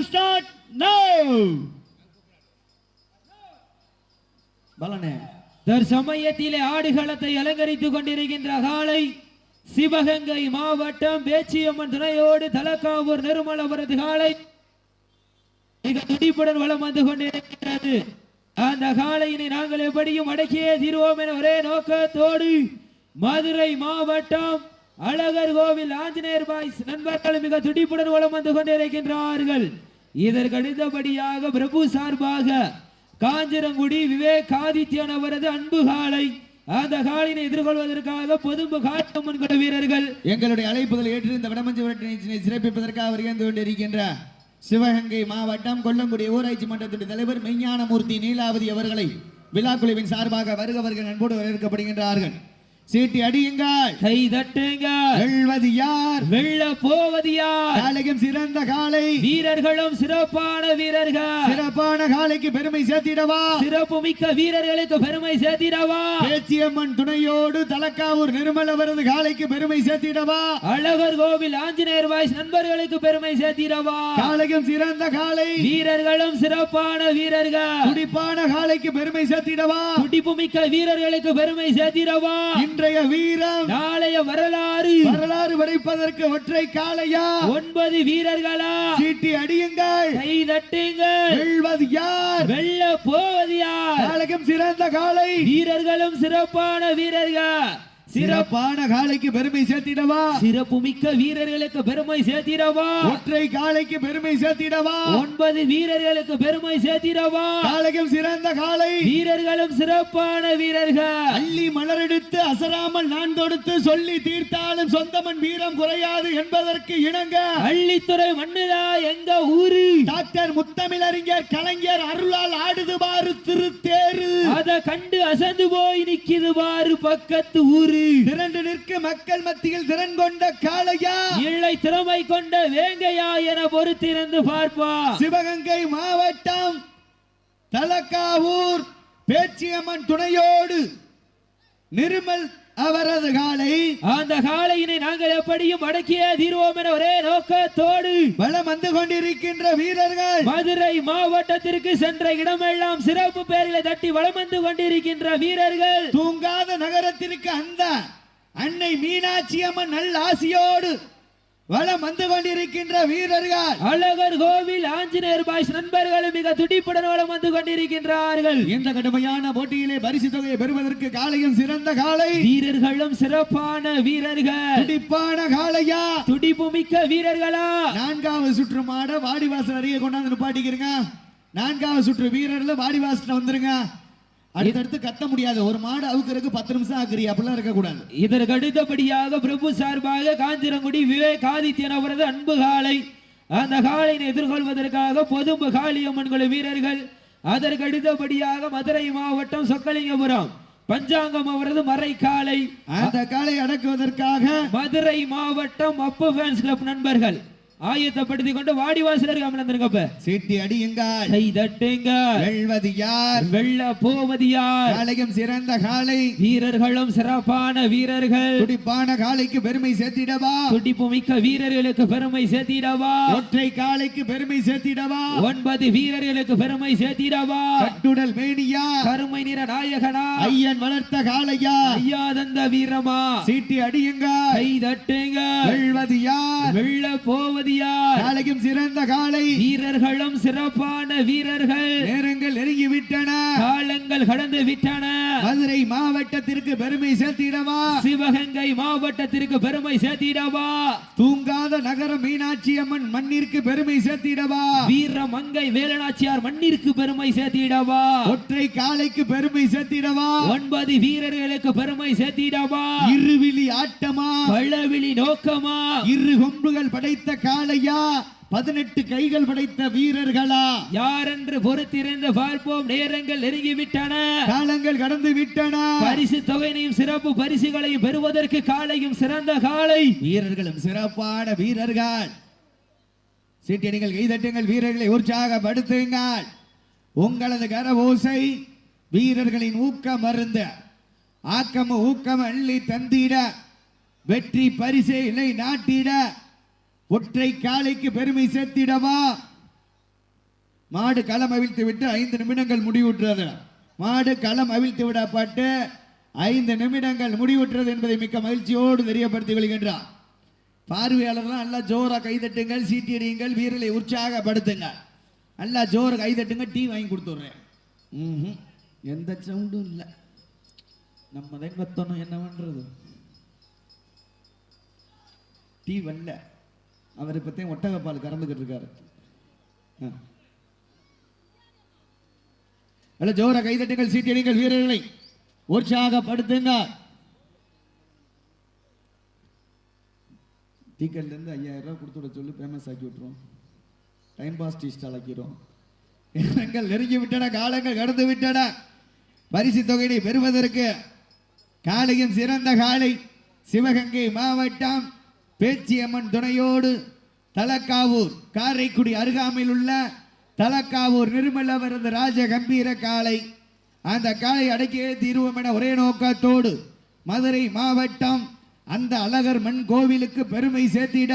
Time start பலனே. தற்சமயத்திலே ஆடுகளத்தை அலங்கரித்துக் கொண்டிருக்கின்ற காலை சிவகங்கை மாவட்டம் பேச்சியம்மன் துணையோடு தலக்காவூர் நிர்மலபுரத்து காலை மிக துடிப்புடன் வளம் வந்து கொண்டிருக்கிறது அந்த காலையினை நாங்கள் எப்படியும் அடக்கியே தீர்வோம் என ஒரே நோக்கத்தோடு மதுரை மாவட்டம் அழகர் கோவில் ஆஞ்சநேயர் பாய்ஸ் நண்பர்கள் மிக துடிப்புடன் வளம் வந்து கொண்டிருக்கின்றார்கள். இதற்கடுத்தபடியாக பிரபு சார்பாக காஞ்சிரங்குடி விவேக் ஆதித்யன் அவரது அன்பு காலை அந்த காலினை எதிர்கொள்வதற்காக பொதும்பு காட்டம்மன் குழு வீரர்கள். எங்களுடைய அழைப்புதல் ஏற்று இந்த வடமஞ்சு விரட்டினை சிறப்பிப்பதற்காக வருகின்ற கொண்டிருக்கின்ற சிவகங்கை மாவட்டம் கொல்லங்குடி ஊராட்சி மன்றத்தின் தலைவர் மெய்ஞானமூர்த்தி நீலாவதி அவர்களை விழாக்குழுவின் சார்பாக வருக வருக நண்போடு வரவேற்கப்படுகின்றார்கள். சீட்டி அடியுங்கள். கை தட்டுங்க வெல்வது யார்? வெள்ள போவது யார்? காலையும் சிறந்த காலை. வீரர்களும் சிறப்பான வீரர்கள். சிறப்பான காலைக்கு பெருமை சேர்த்திடவா? சிறப்பு மிக்க வீரர்களுக்கு பெருமை சேர்த்திடவா? பேச்சியம்மன் துணையோடு தலக்காவூர் நிர்மல் அவரது காலைக்கு பெருமை சேர்த்திடவா? அழகர் கோவில் ஆஞ்சநேயர் வாய்ஸ் நண்பர்களுக்கு பெருமை சேர்த்திடவா? காலையும் சிறந்த காலை. வீரர்களும் சிறப்பான வீரர்கள். துடிப்பான காலைக்கு பெருமை சேர்த்திடவா? துடிப்பு மிக்க வீரர்களுக்கு பெருமை சேர்த்திடவா? இன்றைய வீரம். நாளைய வரலாறு. வரலாறு படைப்பதற்கு ஒற்றை காளையா? ஒன்பது வீரர்களா? சீட்டி அடியுங்கள். கை தட்டுங்கள். வெல்வது யார்? வெல்ல போவது யார்? காலைக்கும் சிறந்த காலை வீரர்களும் சிறப்பான வீரர்கள். சிறப்பான காலைக்கு பெருமை சேர்த்திடவா? சிறப்பு மிக்க வீரர்களுக்கு பெருமை சேர்த்திடவா? ஒற்றை காலைக்கு பெருமை சேர்த்திடவா? ஒன்பது வீரர்களுக்கு பெருமை சேர்த்திடவா? காலைக்கும் சிறந்த காலை வீரர்களும் சிறப்பான வீரர்கள். அள்ளி மலரெடுத்து அசராமல் நான் தொடுத்து சொல்லி தீர்த்தாலும் சொந்தமன் வீரம் குறையாது என்பதற்கு இணங்க. அள்ளித்துறை மண்ணுதா எங்க ஊரு? டாக்டர் முத்தமிழறிஞர் கலைஞர் அருளால் ஆடுது பாரு திருத்தேரு. அத கண்டு அசந்து போய் நிக்குது பாரு பக்கத்து ஊரு. திரண்டு நிற்க மக்கள் மத்தியில் திறன் கொண்ட காளையா? இல்லை திறமை கொண்ட வேங்கையா என பொறுத்திருந்து பார்ப்பா. சிவகங்கை மாவட்டம் தலக்காவூர் பேச்சியம்மன் துணையோடு நிர்மல் அவரது காலை அந்த காளையினை நாங்கள் எப்படியும் அடக்கிய தீர்வோம் என ஒரே நோக்கத்தோடு வலம் வந்து கொண்டிருக்கின்ற வீரர்கள் மதுரை மாவட்டத்திற்கு சென்ற இடமெல்லாம் சிறப்பு பெயர்களை தட்டி வலம் வந்து கொண்டிருக்கின்ற வீரர்கள். தூங்காத நகரத்திற்கு அந்த அன்னை மீனாட்சி அம்மன் நல் ஆசியோடு வலம் வந்து கொண்டிருக்கின்ற வீரர்கள். அழகர் கோவில் ஆஞ்சநேயர் பாய்ஸ் நண்பர்களும் மிக துடிப்புடன் வலம் வந்து கொண்டிருக்கின்றார்கள். இந்த கடுமையான போட்டியிலே பரிசு தொகையை பெறுவதற்கு காலையும் சிறந்த காலை. வீரர்களும் சிறப்பான வீரர்கள். துடிப்பான காளையா துடிப்பு மிக்க வீரர்களா? நான்காவது சுற்று மாட வாடிவாசல் அருகே கொண்டாந்து நிப்பாட்டிக்கிறங்க. நான்காவது சுற்று வீரர்ல வாடிவாசல்ல வந்துருங்க. அடுத்தடுத்து கத்த முடியாது. ஒரு மாடு அவுக்கிறதுக்கு பத்து நிமிஷம் ஆக்குறீ அப்படிலாம் இருக்கக்கூடாது. இதற்கு அடுத்தபடியாக பிரபு சார்பாக காஞ்சிரங்குடி விவேக் ஆதித்யன் அவரது அன்பு காலை அந்த காலையினை எதிர்கொள்வதற்காக பொதும்பு காளியம்மன் குழு வீரர்கள் அதற்கு அடுத்தபடியாக மதுரை மாவட்டம் சொக்கலிங்கபுரம் பஞ்சாங்கம் அவரது மறை காலை அந்த காலை அடக்குவதற்காக மதுரை மாவட்டம் அப்பு ஃபேன்ஸ் கிளப் நண்பர்கள். ஆயத்தப்படுத்திக் கொண்டு வாடிவாசலர் அமர்ந்திருக்கப்ப சீட்டி அடியுங்கள். கை தட்டுங்க வெல்வது யார்? வெள்ள போவது யார்? காலையும் சிறந்த காலை வீரர்களும் சிறப்பான வீரர்கள். துடிப்பான காலைக்கு பெருமை சேர்த்திடவா? துடிப்பு மிக்க வீரர்களுக்கு பெருமை சேர்த்திடவா? ஒற்றை காலைக்கு பெருமை சேர்த்திடவா? ஒன்பது வீரர்களுக்கு பெருமை சேர்த்திடவா? கட்டுடல் மேனியா? கருமை நிற நாயகனா? ஐயன் வளர்த்த காளையா? ஐயா தந்த வீரமா? சீட்டி அடியுங்க கை தட்டுங்க வெல்வது யார்? வெள்ள போவது காலையும் சிறந்த காலை. வீரர்களும் சிறப்பான வீரர்கள். நேரங்கள் நெருங்கி விட்டன காலங்கள் கடந்து விட்டன. மதுரை மாவட்டத்திற்கு பெருமை சேர்த்திடவா? சிவகங்கை மாவட்டத்திற்கு பெருமை சேர்த்திடவா? தூங்காத நகரம் மீனாட்சி அம்மன் மண்ணிற்கு பெருமை சேர்த்திடவா? வீர மங்கை வேலனாச்சியார் மண்ணிற்கு பெருமை சேர்த்திடவா? ஒற்றை காலைக்கு பெருமை சேர்த்திடவா? ஒன்பது வீரர்களுக்கு பெருமை சேர்த்திடவா? இருவிழி ஆட்டமா? பள்ளவிழி நோக்கமா? இரு கொம்புகள் படைத்த காளையா பதினெட்டு கைகள் படைத்த வீரர்களா? யாரென்று பொறுத்திருந்து பார்ப்போம். நேரங்கள் நெருங்கிவிட்டன. காலங்கள் கடந்து விட்டன பரிசு தொகையினையும் சிறப்பு பரிசுகளையும் பெறுவதற்கு காலையும் சிறந்த காலை. வீரர்களும் சிறப்பான வீரர்கள். சீட்டியடிகள் கைதட்டுங்கள். வீரர்களை உற்சாகப்படுத்துங்கள். உங்களது கரவோசை வீரர்களின் ஊக்கம் மருந்த ஆக்கம் ஊக்கம் அள்ளி தந்திட வெற்றி பரிசை இலை நாட்டிட ஒற்றை காலைக்கு பெருமை சேர்த்திடவா? மாடு களம் அவிழ்த்து விட்டு ஐந்து நிமிடங்கள் முடிவுற்றது. மாடு களம் அவிழ்த்து விடப்பட்டு ஐந்து நிமிடங்கள் முடிவுற்றது என்பதை மிக்க மகிழ்ச்சியோடு தெரியப்படுத்திக் கொள்கின்றார். பார்வையாளர்லாம் நல்லா ஜோராக கைதட்டுங்கள் சீட்டியடியுங்கள் வீரலை உற்சாகப்படுத்துங்க நல்லா ஜோர கைதட்டுங்க டீ வாங்கி கொடுத்துட்றேன். ம் எந்த சவுண்டும் இல்லை. நம்ம தான் பத்தணும் என்ன பண்ணுறது டீ வரல. அவர் இப்பத்தையும் ஒட்டகப்பால் கறந்துக்கிட்டு இருக்காரு ஆ. ஜோர கைதட்டுங்கள் சீட்டியடிங்கள் வீரர்களை. உற்சாகப்படுத்துங்க டீக்கல்ல ஐயாயிரம் ரூபா கொடுத்து விட சொல்லி ஃபேமஸ் ஆக்கி விட்டுரும் டைம் பாஸ் டீ ஸ்டால் நேரங்கள் நெருங்கி விட்டன காலங்கள் கடந்து விட்டன. பரிசு தொகையை பெறுவதற்கு காளையின் சிறந்த காளை சிவகங்கை மாவட்டம் பேச்சியம்மன் துணையோடு தலக்காவூர் காரைக்குடி அருகாமையில் உள்ள தலக்காவூர் நிர்மலவரது ராஜ கம்பீர காளை. அந்த காளை அடக்கியே தீர்வோம் என ஒரே நோக்கத்தோடு மதுரை மாவட்டம் அந்த அழகர் மண் கோவிலுக்கு பெருமை சேர்த்திட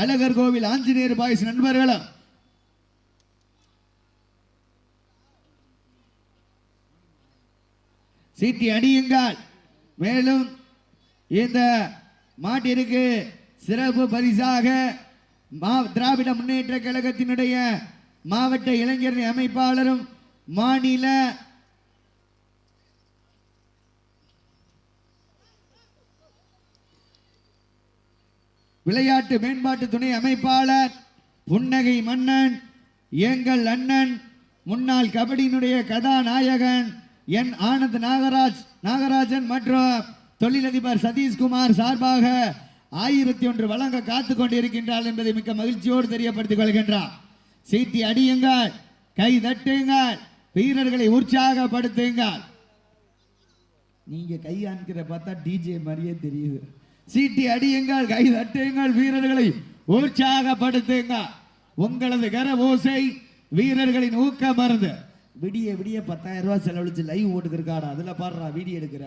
அழகர் கோவில் ஆஞ்சநேயர் பாய்ஸ் நண்பர்களும். சீட்டி அணியுங்கள். மேலும் இந்த மாட்டிற்கு சிறப்பு பரிசாக மா திராவிட முன்னேற்ற கழகத்தினுடைய மாவட்ட இளைஞர் அமைப்பாளரும் மாநில விளையாட்டு மேம்பாட்டு துணை அமைப்பாளர் புன்னகை மன்னன் எங்கள் அண்ணன் முன்னாள் கபடியினுடைய கதாநாயகன் என் ஆனந்த் நாகராஜ் நாகராஜன் மற்றும் தொழிலதிபர் சதீஷ்குமார் சார்பாக ஆயிரத்தி ஒன்று வழங்க காத்து கொண்டிருக்கின்றார் என்பதை மிக்க மகிழ்ச்சியோடு தெரியப்படுத்திக் கொள்கின்றார். சீட்டி அடியுங்கள் கை தட்டுங்கள் வீரர்களை உற்சாகப்படுத்துங்கள். நீங்க கையாண்கிற பார்த்தா டிஜே மாதிரியே தெரியுது. சீட்டி அடியுங்கள் கை தட்டுங்கள் வீரர்களை உற்சாகப்படுத்துங்க உங்களது கர ஓசை வீரர்களின் ஊக்க மருந்து. விடிய விடிய பத்தாயிரம் ரூபாய் செலவழிச்சு லைவ் ஓட்டுக்கிருக்காடா அதுல பாடுறா வீடியோ எடுக்கிற.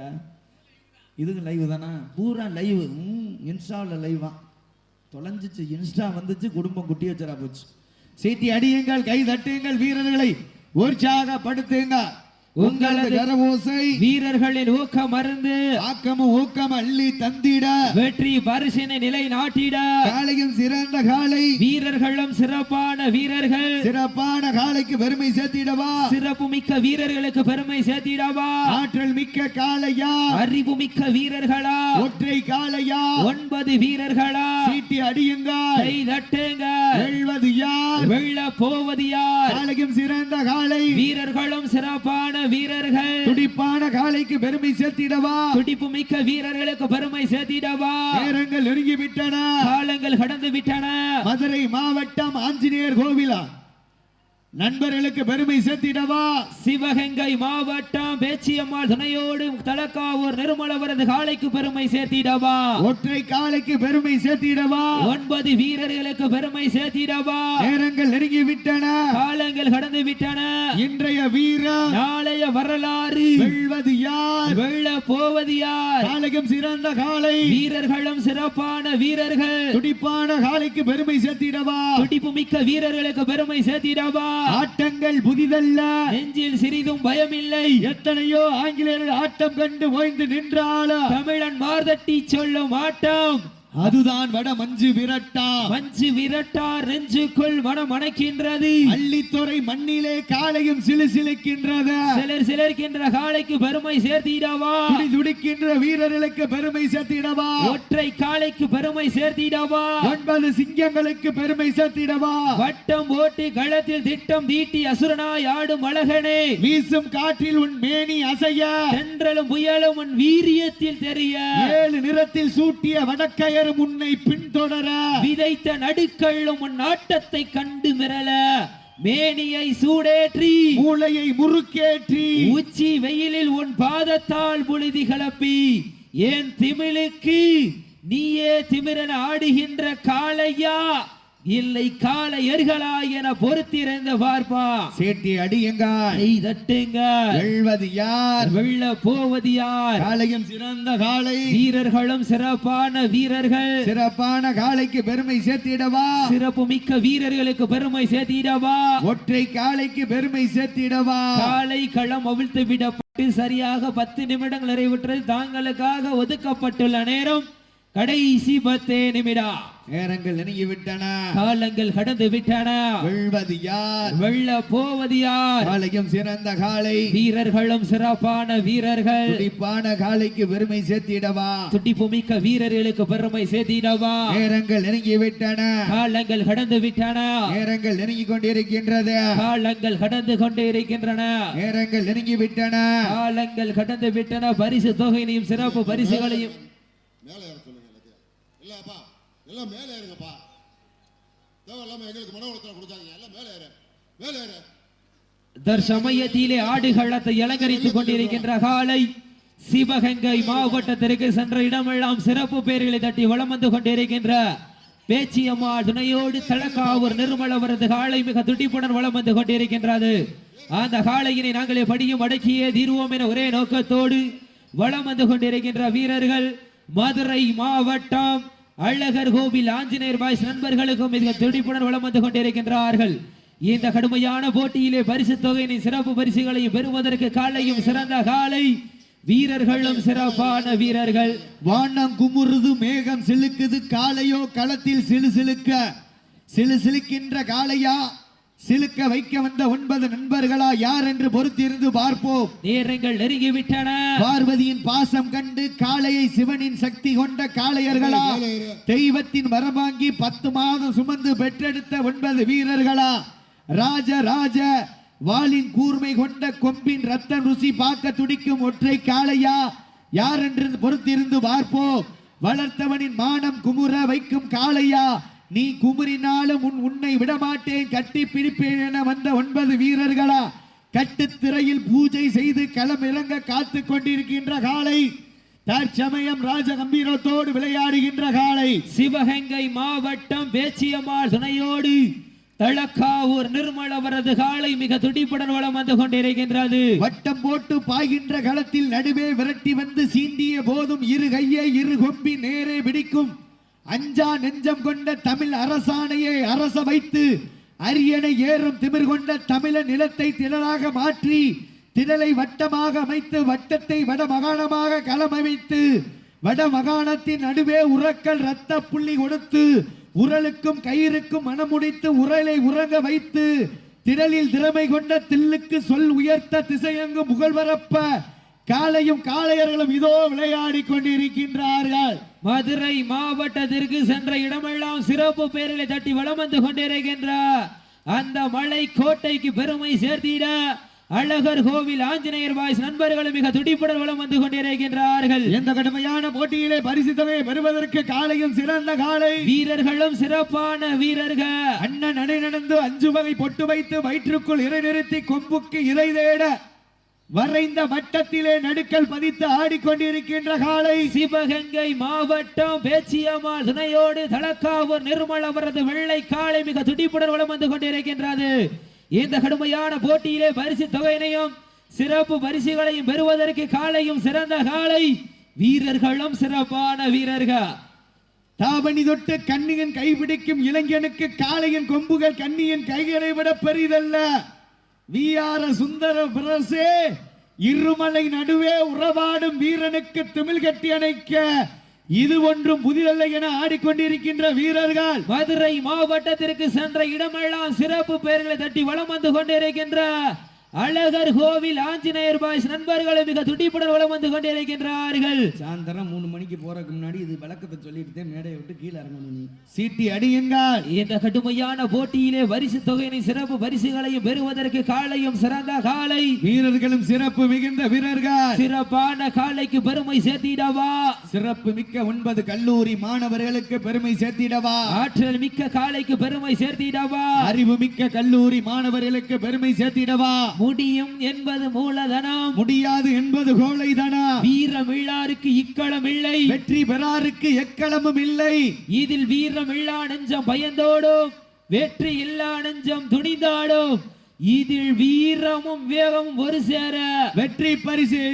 இதுங்க லைவ் தானே? பூரா லைவ் ம் இன்ஸ்டாவில் லைவா தொலைஞ்சிச்சு இன்ஸ்டா வந்துச்சு குடும்பம் குட்டி வச்சரா போச்சு. சீட்டி அடியுங்கள் கை தட்டுங்கள் வீரர்களை உற்சாகப்படுத்துங்கள். உங்களது கரவோசை வீரர்களின் ஊக்கம் மருந்து ஆக்கமும் ஊக்கம் அள்ளி தந்திட வெற்றி பரிசினை நிலை நாட்டிட காளையும் சிறந்த காளை வீரர்களும் சிறப்பான வீரர்கள். சிறப்பான காளைக்கு பெருமை சேர்த்திடவா? சிறப்பு மிக்க வீரர்களுக்கு பெருமை சேர்த்திடவா? ஆற்றல் மிக்க காளையா? அறிவு மிக்க வீரர்களா? ஒற்றை காளையா? ஒன்பது வீரர்களா? சீட்டி அடியுங்கள் கை தட்டுங்க. வெல்வது யார்? வெள்ள போவது யார்? காளையும் சிறந்த காளை. வீரர்களும் சிறப்பான வீரர்கள். துடிப்பான காளைக்கு பெருமை சேர்த்திடவா? துடிப்பு மிக்க வீரர்களுக்கு பெருமை சேர்த்திடவா? நேரங்கள் நெருங்கி விட்டன காலங்கள் கடந்து விட்டன. மதுரை மாவட்டம் ஆஞ்சநேயர் கோவிலா? நண்பர்களுக்கு பெருமை சேர்த்திடவா? சிவகங்கை மாவட்டம் பேச்சியம்மாள் துணையோடு தலக்காவூர் நிர்மலவரது காலைக்கு பெருமை சேர்த்திடவா? ஒற்றை காளைக்கு பெருமை சேர்த்திடவா? ஒன்பது வீரர்களுக்கு பெருமை சேர்த்திடவா? நேரங்கள் நெருங்கி விட்டன காலங்கள் கடந்து விட்டன இன்றைய வீரர் நாளைய வரலாறு. வெல்வது யார்? வெள்ள போவது யார்? காளையும் சிறந்த காளை. வீரர்களும் சிறப்பான வீரர்கள். துடிப்பான காளைக்கு பெருமை சேர்த்திடவா? துடிப்பு மிக்க வீரர்களுக்கு பெருமை சேர்த்திடவா? ஆட்டங்கள் புதிதல்ல. நெஞ்சில் சிறிதும் பயமில்லை. எத்தனையோ ஆங்கிலேயர்கள் ஆட்டம் கண்டு ஓய்ந்து நின்றாலும் தமிழன் மார்தட்டி சொல்லும் ஆட்டம். அதுதான் வட மஞ்சு விரட்டா. மஞ்சு விரட்டார் நெஞ்சுக்குள் மனம் அணைக்கின்றது அள்ளித்துறை மண்ணிலே காளையும் சிலுசிலுக்கின்றது. சிலர் சிலர்கின்ற காலைக்கு பெருமை சேர்த்திடவா? துடி துடிக்கின்ற வீரர்களுக்கு பெருமை சேர்த்திடவா? ஒற்றை காலைக்கு பெருமை சேர்த்திடவா? ஒன்பது சிங்கங்களுக்கு பெருமை சேர்த்திடவா? வட்டம் ஓட்டி களத்தில் திட்டம் தீட்டி அசுரனாய் ஆடும் அழகனே. வீசும் காற்றில் உன் மேனி அசைய. தென்றலும் புயலும் உன் வீரியத்தில் தெரிய. ஏழு நிறத்தில் சூட்டிய வடக்கையரும் உன்னை பின்தொடர. விதைத்த நடுக்கள்ளும் நாட்டத்தை கண்டு மிரள. மேனியை சூடேற்றி. மூளையை முறுக்கேற்றி. உச்சி வெயிலில் உன் பாதத்தால் புழுதி கிளப்பி ஏன் திமிழுக்கு? நீயே திமிரன் ஆடுகின்ற காளையா? இல்லை காளையர்களா என பொறுத்திருந்த பார்ப்பா. சீட்டி அடியுங்கள். கை தட்டுங்க வெல்வது யார்? வெள்ள போவது யார்? காளையும் சிறந்த காளை. வீரர்களும் சிறப்பான வீரர்கள். சிறப்பான காளைக்கு பெருமை சேர்த்திடவா? சிறப்பு மிக்க வீரர்களுக்கு பெருமை சேர்த்திடவா? ஒற்றை காளைக்கு பெருமை சேர்த்திடவா? காலை களம் அவிழ்த்து விடப்பட்டு சரியாக பத்து நிமிடங்கள் நிறைவுற்று தாங்களுக்காக ஒதுக்கப்பட்டுள்ள நேரம் கடைசி பத்து நிமிடம் நேரங்கள் நெருங்கி விட்டன காலங்கள் கடந்து விட்டன. வெல்வது யார்? வெள்ள போவது யார்? காளையும் சிறந்த காளை வீரர்களும் சிறப்பான வீரர்கள். துடிப்பான காளைக்கு பெருமை சேர்த்திடவா? துடிப்பு மிக்க வீரர்களுக்கு பெருமை சேர்த்திடவா? நேரங்கள் நெருங்கி விட்டன காலங்கள் கடந்து விட்டன. நேரங்கள் நெருங்கி கொண்டிருக்கின்றது. காலங்கள் கடந்து கொண்டு இருக்கின்றன நேரங்கள் நெருங்கி விட்டன காலங்கள் கடந்து விட்டன. பரிசு தொகையினையும் சிறப்பு பரிசுகளையும். மேலே எல்லாம் மேலே ஏறுங்கப்பா. தேவையில்லாம எங்களுக்கு மன உளைச்சல் கொடுத்தாங்க எல்லாம் மேலே ஏறு. மேலே ஏறு. தற்சமயத்திலே ஆடுகளத்தை அலங்கரித்துக் கொண்டிருக்கின்ற காலை சிவகங்கை மாவட்டத்திற்கு சென்ற இடமெல்லாம் சிறப்பு பேர்களை தட்டி வலம் வந்து கொண்டிருக்கின்ற பேச்சியம்மா துணையோடு தலக்காவூர் நிர்மல் அவரது காலை மிக துடிப்புடன் வலம் வந்து கொண்டிருக்கின்றது. அந்த காளையினை நாங்களே படியும் அடக்கியே தீர்வோம் என ஒரே நோக்கத்தோடு வலம் வந்து கொண்டிருக்கின்ற வீரர்கள் மதுரை மாவட்டம் அழகர் கோவில் ஆஞ்சநேயர் பாய்ஸ் நண்பர்களுக்கும் மிக துடிப்புடன் வளம் வந்து கொண்டிருக்கின்றார்கள். இந்த கடுமையான போட்டியிலே பரிசு தொகையினை சிறப்பு பரிசுகளை பெறுவதற்கு காலையும் சிறந்த காலை. வீரர்களும் சிறப்பான வீரர்கள். வானம் குமுறுது மேகம் சிலுக்குது காளையோ களத்தில் சிலு சிலுக்க சிலு சிலுக்கின்ற காலையா? சிலுக்க வைக்க வந்த ஒன்பது நண்பர்களா யார் என்று பொறுத்திருந்து பார்ப்போம். நேரங்கள் நெருங்கிவிட்டன. பார்வதியின் பாசம் கண்டு காளையை சிவனின் சக்தி கொண்ட காளையர்களா? தெய்வத்தின் வரமாங்கி பத்து மாதம் சுமந்து பெற்றெடுத்த ஒன்பது வீரர்களா? ராஜ ராஜ வாளின் கூர்மை கொண்ட கொம்பின் ரத்த ருசி பார்க்க துடிக்கும் ஒற்றை காளையா? யார் என்று பொறுத்திருந்து பார்ப்போம். வளர்த்தவனின் மானம் குமுற வைக்கும் காளையா? நீ குமுறினாலும் உன் உன்னை விடமாட்டேன் கட்டி பிடிப்பேன் என வந்த ஒன்பது வீரர்களா கட்டுத்திரையில் பூஜை செய்து களம் இறங்க காத்து கொண்டிருக்கின்ற காளை தற்சமயம் ராஜ கம்பீரத்தோடு விளையாடுகின்ற காளை சிவகங்கை மாவட்டம் பேச்சியம்மாள் துணையோடு தளக்காவூர் நிர்மல் அவரது காலை மிக துடிப்புடன் வலம் வந்து கொண்டிருக்கின்றது. வட்டம் போட்டு பாய்கின்ற களத்தில் நடுவே விரட்டி வந்து சீண்டிய போதும் இரு கையை இரு கொம்பி நேரே பிடிக்கும். அஞ்சா நெஞ்சம் கொண்ட தமிழ் அரசாணையை அரச வைத்து அரியணை ஏறும் திமிர் கொண்ட தமிழ நிலத்தை திணலாக மாற்றி திணலை வட்டமாக அமைத்து வட்டத்தை வட மாகாணமாக களமமைத்து வட மாகாணத்தின் நடுவே உரக்கல் ரத்த புள்ளி கொடுத்து உரலுக்கும் கயிறுக்கும் மனமுடித்து உரலை உறங்க வைத்து திரளில் திறமை கொண்ட தில்லுக்கு சொல் உயர்த்த திசையங்கு புகழ்வரப்ப காளையும் காளையர்களும் இதோ விளையாடி கொண்டிருக்கின்றார்கள். மதுரை மாவட்டத்திற்கு சென்ற இடமெல்லாம் சிறப்பு பெயர்களை தட்டி வலம் வந்து கொண்டிருக்கின்ற அந்த மலை கோட்டைக்கு பெருமை சேர்த்திட அழகர் கோவில் ஆஞ்சநேயர் வாய்ஸ் நண்பர்களும் மிக துடிப்புடன் வலம் வந்து கொண்டிருக்கின்றார்கள். இந்த கடுமையான போட்டியிலே பரிசு தொகையை பெறுவதற்கு காளையும் சிறந்த காளை. வீரர்களும் சிறப்பான வீரர்கள். அண்ணன் நடை நடந்து அஞ்சு வகை பொட்டு வைத்து வயிற்றுக்குள் இறை நிறுத்தி கொம்புக்கு இறை தேட. வரைந்த வட்டத்திலே நடுக்கல் பதித்து ஆடிக்கொண்டிருக்கின்ற காளை சிவகங்கை மாவட்டம் பேச்சியம்மாள் துணையோடு தலக்காவூர் நிர்மல் அவரது வெள்ளை காளை மிக துடிப்புடன் வலம் வந்து கொண்டிருக்கின்றது. இந்த கடுமையான போட்டியிலே பரிசு தொகையினையும் சிறப்பு பரிசுகளையும் பெறுவதற்கு காளையும் சிறந்த காளை வீரர்களும் சிறப்பான வீரர்கள். தாவணி தொட்டு கண்ணியன் கைபிடிக்கும் இளைஞனுக்கு காளையின் கொம்புகள் கண்ணியின் கைகளை விட பெரிதல்ல. வீயார சுந்தர பிரசே இருமலை நடுவே உறவாடும் வீரனுக்கு திமிழ் கட்டி அணைக்க இது ஒன்றும் புதிதல்ல என ஆடிக்கொண்டிருக்கின்ற வீரர்கள். மதுரை மாவட்டத்திற்கு சென்ற இடமெல்லாம் சிறப்பு பெயர்களை தட்டி வலம் வந்து கொண்டிருக்கின்ற அழகர் கோவில் ஆஞ்சநேயர் பாய்ஸ் நண்பர்களும் மிக துடிப்புடன் வலம் வந்து கொண்டிருக்கின்றார்கள் சாயந்தரம் மூணு மணிக்கு போறதுக்கு முன்னாடி இது விளக்கத்தை சொல்லிட்டு மேடையை விட்டு கீழே இறங்கணும் நீ. சீட்டி அடியுங்கள் இந்த கடுமையான போட்டியிலே பரிசு தொகையினை சிறப்பு பரிசுகளையும் பெறுவதற்கு காளையும் சிறந்த காளை வீரர்களும் சிறப்பு மிகுந்த வீரர்கள். சிறப்பான காளைக்கு பெருமை சேர்த்திடவா. சிறப்பு மிக்க ஒன்பது கல்லூரி மாணவர்களுக்கு பெருமை சேர்த்திடவா. ஆற்றல் மிக்க காளைக்கு பெருமை சேர்த்திடவா. அறிவு மிக்க கல்லூரி மாணவர்களுக்கு பெருமை சேர்த்திடவா. முடியும் என்பது மூலதனம் முடியாது என்பது கோழைதானா வீரமிழாருக்கு இக்களம் இல்லை வெற்றி பெறாருக்கு எக்களமும் இல்லை. இதில் வீரமில்லா நெஞ்சம் பயந்தோடும் வெற்றி இல்லா நெஞ்சம் துணிந்தாடும். இதில் வீரமும் வேகமும் ஒரு சேர. வெற்றி பரிசை.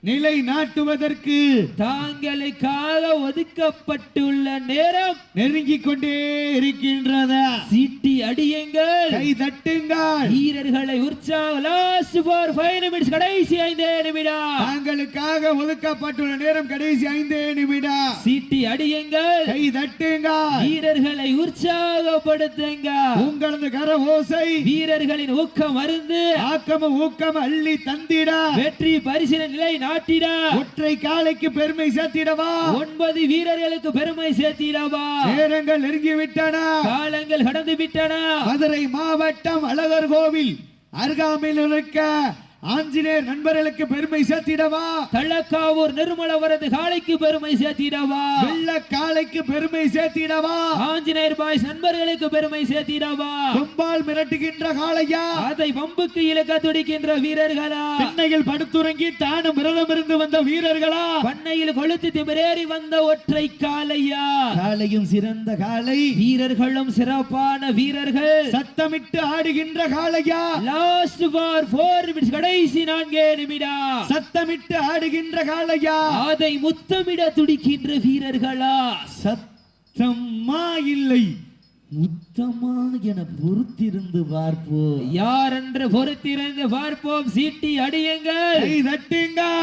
நிலை நாட்டுவதற்கு தாங்களுக்காக ஒதுக்கப்பட்டுள்ள நேரம் நெருங்கிக் கொண்டே இருக்கின்றது சீட்டி அடியுங்கள். கை தட்டுங்கள். வீரர்களை உற்சாக லாஸ்ட் ஃபார் ஃபைவ் நிமிட்ஸ் கடைசி ஐந்தே நிமிடம். தாங்களுக்காக ஒதுக்கப்பட்டுள்ள நேரம் கடைசி ஐந்தே நிமிடம். சீட்டி அடியுங்கள். கை தட்டுங்கள். வீரர்களை உற்சாகப்படுத்துங்க உங்களது கர ஓசை வீரர்களின் ஊக்கம் அருந்து ஆக்கமும் ஊக்கம் அள்ளி தந்திட. வெற்றி பரிசின நிலை நாட்டிட. ஒற்றை காலைக்கு பெருமை சேர்த்திடவா? ஒன்பது வீரர்களுக்கு பெருமை சேர்த்திடவா? நேரங்கள் நெருங்கிவிட்டன. காலங்கள் கடந்து விட்டன மதுரை மாவட்டம் அழகர் கோவில் அருகாமையில் இருக்க ஆஞ்சநேயர் நண்பர்களுக்கு பெருமை சேர்த்திடவா? தள்ளக்காவூர் நிர்மலவரது காளைக்கு பெருமை சேர்த்திடவா? வெள்ள காலைக்கு பெருமை சேர்த்திடவா? ஆஞ்சநேயர் பாய்ஸ் நண்பர்களுக்கு பெருமை சேர்த்திடவா? கொம்பால் மிரட்டுகின்ற காளையா? அதை வம்புக்கு இலக்க துடிக்கின்ற வீரர்களா? சென்னையில் படுத்துறங்கி தானும் விரதம் இருந்து வந்த வீரர்களா? பண்ணையில் கொளுத்து திமிரேறி வந்த ஒற்றை காளையா? காலையும் சிறந்த காலை வீரர்களும் சிறப்பான வீரர்கள். சத்தமிட்டு ஆடுகின்ற காளையா? லாஸ்ட் ஃபார் ஃபோர் மினிட்ஸ் கடைசி நான்கே நிமிடம் சத்தமிட்டு ஆடுகின்ற காளையா? அதை முத்தமிட துடிக்கின்ற வீரர்களா? சத்தம்மா இல்லை. முத்தமா என பொறுத்திருந்து பார்ப்போம். யார் என்று பொறுத்திருந்து பார்ப்போம்? சீட்டி அடியுங்கள்.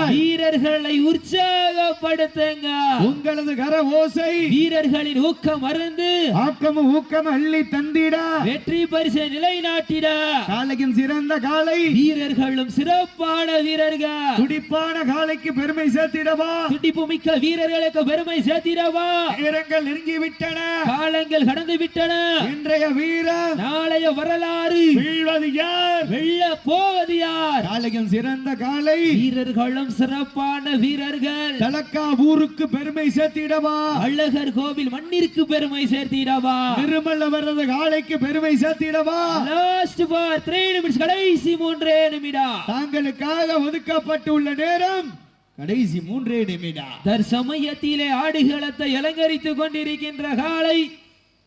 வீரர்களை உற்சாகப்படுத்துங்க. உங்களது கர ஓசை. வீரர்களின் ஊக்கம் அருந்து ஆக்கமும் ஊக்கம் அள்ளி தந்திட. வெற்றி பரிசை நிலைநாட்டிட. காலையும் சிறந்த காலை. வீரர்களும் சிறப்பான வீரர்கள். துடிப்பான காலைக்கு பெருமை சேர்த்திடவா? துடிப்பு மிக்க வீரர்களுக்கு பெருமை சேர்த்திடவா? நேரங்கள் நெருங்கி விட்டன காலங்கள் கடந்து விட்டன இன்றைய வீரர் நாளைய வரலாறு. வீழ்வது யார்? வெல்ல போவது யார்? காலையும் சிறந்த காலை. வீரர்களும் சிறப்பான வீரர்கள். தலக்கா ஊருக்கு பெருமை சேர்த்திடவா? அழகர் கோவில் மண்ணிற்கு பெருமை சேர்த்திடவா? நிருமல் அவரது காலைக்கு பெருமை சேர்த்திடவா? லாஸ்ட் ஃபார் த்ரீ நிமிட்ஸ் கடைசி மூன்றே நிமிடம். தாங்களுக்காக ஒதுக்கப்பட்டுள்ள நேரம் கடைசி மூன்றே நிமிடம். தற்சமயத்திலே ஆடுகளத்தை அலங்கரித்துக் கொண்டிருக்கின்ற காலை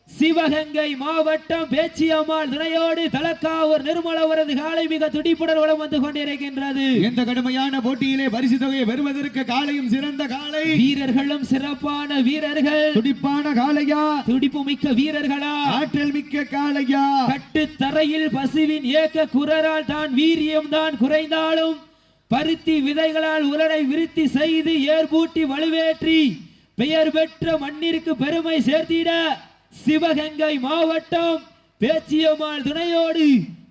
சிவகங்கை மாவட்டம் பேச்சியம்மாள் துணையோடு தலக்காவூர் நிர்மலவரது காலை மிக துடிப்புடன் வளம் வந்து கொண்டிருக்கின்றது. இந்த கடுமையான போட்டியிலே பரிசு தொகையை பெறுவதற்கு காலையும் சிறந்த காலை. வீரர்களும் சிறப்பான வீரர்கள். துடிப்பான காளையா துடிப்பு மிக்க வீரர்களா? ஆற்றல் மிக்க காளையா கட்டு தரையில் பசுவின் ஏக்க குரரால் தான் வீரியம் தான் குறைந்தாலும் பருத்தி விதைகளால் உலரை விருத்தி செய்து ஏர்பூட்டி வலுவேற்றி பெயர் பெற்ற மண்ணிற்கு பெருமை சேர்த்திட சிவகங்கை மாவட்டம் பேச்சியம்மாள் துணையோடு.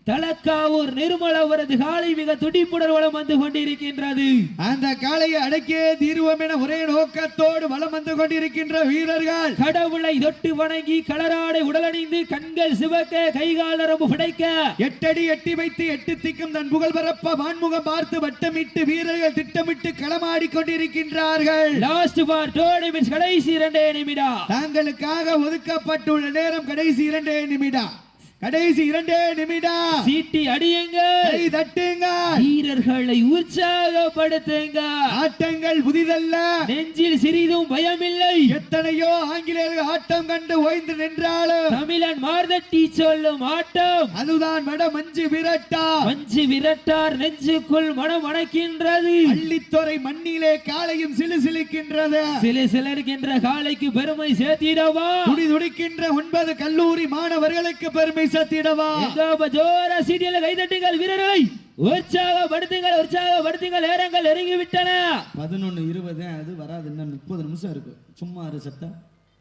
தலக்காவூர் நிர்மலவரது காலை மிக துடிப்புடன் வளம் வந்து கொண்டிருக்கின்றது. அந்த காளையை அடக்கியே தீர்வோம் என ஒரே நோக்கத்தோடு வலம் வந்து கொண்டிருக்கின்ற வீரர்கள். கடவுளை தொட்டு வணங்கி கலராடை உடலணிந்து கண்கள் சிவக்க கைகால் நரம்பு பிடைக்க. எட்டடி எட்டி வைத்து எட்டு திக்கும் தன் புகழ் பரப்ப வான்முகம் பார்த்து வட்டமிட்டு வீரர்கள் திட்டமிட்டு களமாடி கொண்டிருக்கின்றார்கள். லாஸ்ட் பார் டூ கடைசி இரண்டே நிமிடம். தாங்களுக்காக ஒதுக்கப்பட்டுள்ள நேரம் கடைசி இரண்டே நிமிடம். கடைசி இரண்டே நிமிடம். சீட்டி அடியுங்க தட்டுங்க வீரர்களை உற்சாகப்படுத்துங்க ஆட்டங்கள் புதிதல்ல. நெஞ்சில் சிறிதும் பயமில்லை. எத்தனையோ ஆங்கிலேயர்கள் ஆட்டம் கண்டு ஓய்ந்து நின்றாலும் தமிழன் மார்தட்டி சொல்லும் ஆட்டம். அதுதான் மட மஞ்சு விரட்டா. மஞ்சு விரட்டார் நெஞ்சுக்குள் மனம் அணைக்கின்றது அள்ளித்துறை மண்ணிலே காலையும் சிலு சிலுக்கின்றது. சில சிலர்கின்ற காலைக்கு பெருமை சேர்த்திடவா? துடி துடிக்கின்ற ஒன்பது கல்லூரி மாணவர்களுக்கு பெருமை சேர்த்திடவா? ஜோர சீட்டியில கைதட்டுங்கள் வீரர்களை. உற்சாகப்படுத்துங்கள் உற்சாகப்படுத்துங்கள் நேரங்கள் நெருங்கி விட்டன பதினொன்னு இருபது அது வராது? இன்னும் முப்பது நிமிஷம் இருக்கு. சும்மா இரு சத்தம்.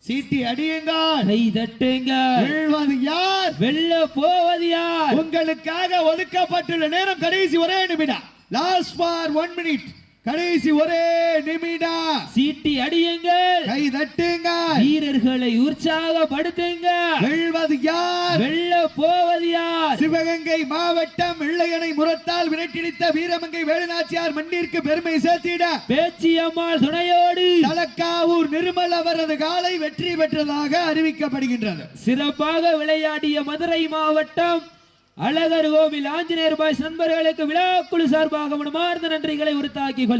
சீட்டி அடியுங்கள். கை தட்டுங்க வெல்வது யார்? வெல்ல போவது யார்? உங்களுக்காக ஒதுக்கப்பட்டுள்ள நேரம் கடைசி ஒரே நிமிடம். லாஸ்ட் ஃபார் ஒன் மினிட் கடைசி ஒரே நிமிடம். சீட்டி அடியுங்கள். கை தட்டுங்க வீரர்களை உற்சாகப்படுத்துங்க வெல்வது யார்? வெல்ல போவது யார்? சிவகங்கை மாவட்டம் வெள்ளையனை முரத்தால் விரட்டிடித்த வீரமங்கை வேலுநாச்சியார் மண்ணிற்கு பெருமை சேர்த்திட. பேச்சியம்மாள் துணையோடு. தலக்காவூர் நிர்மல் அவரது காலை வெற்றி பெற்றதாக அறிவிக்கப்படுகின்றது. சிறப்பாக விளையாடிய மதுரை மாவட்டம் அழகர் கோவில் ஆஞ்சநேயர் பாய்ஸ் நண்பர்களுக்கு விழாக்குழு சார்பாக மனமார்ந்த நன்றிகளை உறுத்தாக்கி